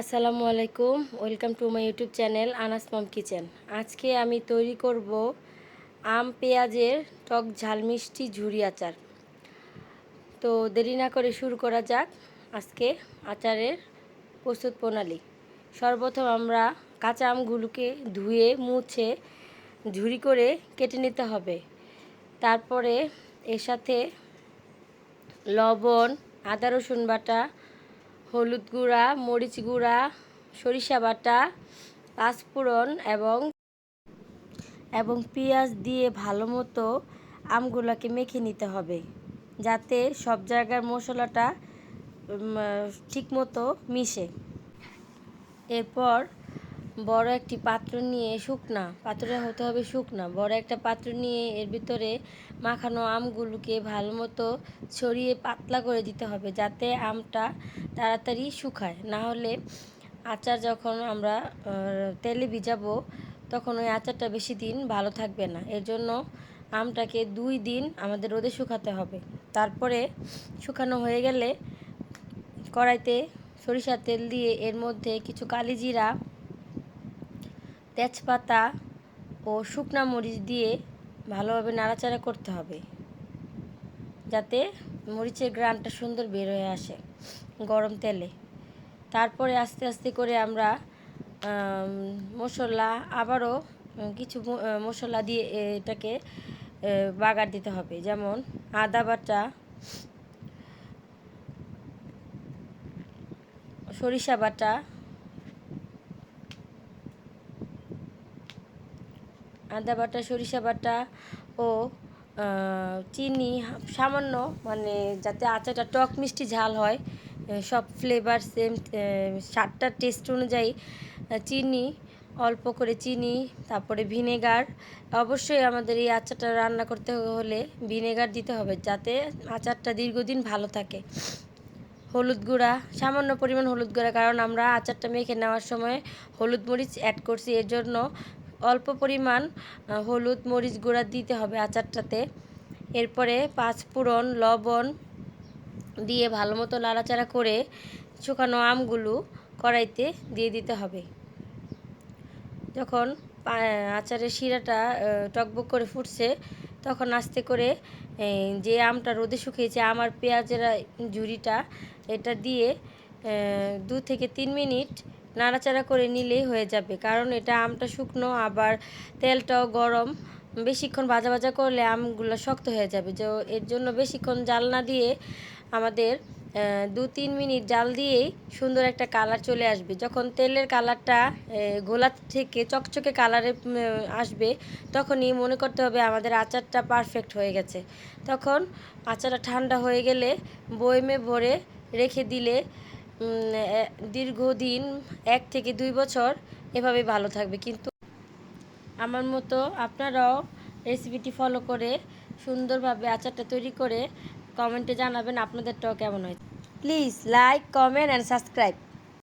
আসসালামু আলাইকুম, welcome to my YouTube channel Anas mom kitchen. আজকে আমি তৈরি করব আম, পেঁয়াজের টক ঝাল মিষ্টি ঝুরি আচার। তো দেরি না করে শুরু করা যাক আজকে আচারের প্রস্তুত প্রণালী। সর্বপ্রথম আমরা কাঁচা আমগুলোকে ধুয়ে, মুছে, ঝুরি করে কেটে নিতে হবে। তারপরে এর সাথে লবণ, আদা, রসুন বাটা হলুদ গুঁড়া, মরিচ গুঁড়া, সরিষা বাটা, পাঁচফোড়ন এবং এবং পেঁয়াজ দিয়ে ভালো মতো আমগুলোকে মেখে নিতে হবে। যাতে সব জায়গার মশলাটা ঠিক মতো মিশে। এরপর বড় একটি পাত্র নিয়ে শুকনা, পাত্রটা হতে হবে শুকনা। বড় একটা পাত্র নিয়ে এর ভিতরে মাখানো আমগুলোকে ভালো মতো ছড়িয়ে পাতলা করে দিতে হবে যাতে আমটা তাড়াতাড়ি শুকায়। না হলে আচার যখন আমরা তেলে ভিজাবো, তখন ওই আচারটা বেশি দিন ভালো থাকবে না। এর জন্য আমটাকে দুই দিন আমাদের রোদে শুকাতে হবে। তারপরে শুকানো হয়ে গেলে কড়াইতে সরিষার তেল দিয়ে এর মধ্যে কিছু কালি জিরা তেজপাতা ও শুকনা মরিচ দিয়ে ভালোভাবে নাড়াচাড়া করতে হবে। যাতে মরিচের গ্রানটা সুন্দর বের হয়ে আসে গরম তেলে। তারপরে আস্তে আস্তে করে আমরা মশলা আবারও কিছু মশলা দিয়ে এটাকে বাগার দিতে হবে। যেমন আদা বাটা, সরিষা বাটা আদা বাটা, সরিষা বাটা ও চিনি, সামান্য মানে যাতে আচারটা টক মিষ্টি ঝাল হয় সব ফ্লেভার সেম সাতটার টেস্ট অনুযায়ী চিনি, অল্প করে চিনি, তারপরে ভিনেগার অবশ্যই আমাদের এই আচারটা রান্না করতে হলে ভিনেগার দিতে হবে যাতে আচারটা দীর্ঘদিন ভালো থাকে। হলুদ গুঁড়া, সামান্য পরিমাণ হলুদ গুঁড়া, কারণ আমরা আচারটা মেখে নেওয়ার সময় হলুদ মরিচ অ্যাড করছি, এর জন্য অল্প পরিমাণ হলুদ, মরিচ গুঁড়া দিতে হবে আচারটাতে। এরপরে পাঁচফোড়ন লবণ দিয়ে ভালো মতো নাড়াচাড়া করে শুকানো আমগুলো কড়াইতে দিয়ে দিতে হবে। যখন আচারের শিরাটা টকবক করে ফুটছে, তখন আস্তে করে যে আমটা রোদে শুকিয়েছে, আমার পেঁয়াজের ঝুড়িটা, এটা দিয়ে দু থেকে তিন মিনিট নাড়াচাড়া করে নিলেই হয়ে যাবে। কারণ এটা আমটা শুকনো, আবার তেলটাও গরম। বেশিক্ষণ ভাজা ভাজা করলে আমগুলো শক্ত হয়ে যাবে। যে, এর জন্য বেশিক্ষণ জাল না দিয়ে আমাদের দু তিন মিনিট জাল দিয়েই সুন্দর একটা কালার চলে আসবে। যখন তেলের কালারটা গোলা থেকে চকচকে কালারে আসবে, তখনই মনে করতে হবে আমাদের আচারটা পারফেক্ট হয়ে গেছে। তখন আচারটা ঠান্ডা হয়ে গেলে বয়মে ভরে রেখে দিলে দীর্ঘদিন, এক থেকে দুই বছর এভাবে ভালো থাকবে। কিন্তু আমার মতো আপনারাও রেসিপিটি ফলো করে সুন্দরভাবে আচারটা তৈরি করে কমেন্টে জানাবেন আপনাদেরটাও কেমন হয় please like comment and subscribe